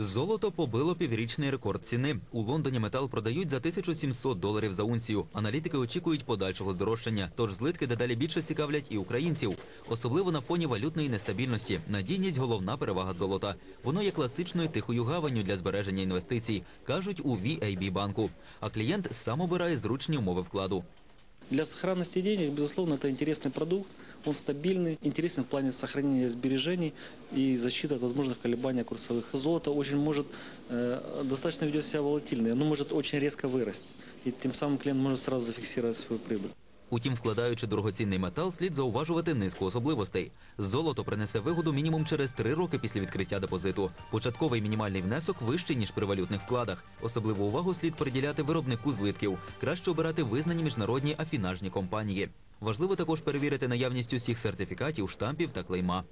Золото побило піврічний рекорд ціни. У Лондоні метал продають за 1700 доларів за унцію. Аналітики очікують подальшого здорожчання. Тож злитки дедалі більше цікавлять і українців, особливо на фоні валютної нестабільності. Надійність головна перевага золота. Воно є класичною тихою гаванню для збереження інвестицій, кажуть у VAB банку. А клієнт сам обирає зручні умови вкладу. Для сохранности денег, безусловно, это интересный продукт. Он стабильный, интересен в плане сохранения сбережений и защиты от возможных колебаний курсовых. Золото очень может, э, достаточно ведет себя волатильно, оно может очень резко вырасти. И тем самым клиент может сразу зафиксировать свою прибыль. Утім, вкладаючи дорогоцінний метал, слід зауважувати низку особливостей. Золото принесе вигоду мінімум через три роки після відкриття депозиту. Початковий мінімальний внесок вищий ніж при валютних вкладах. Особливу увагу слід приділяти виробнику злитків. Краще обирати визнані міжнародні афінажні компанії. Важливо також перевірити наявність усіх сертифікатів, штампів та клейма.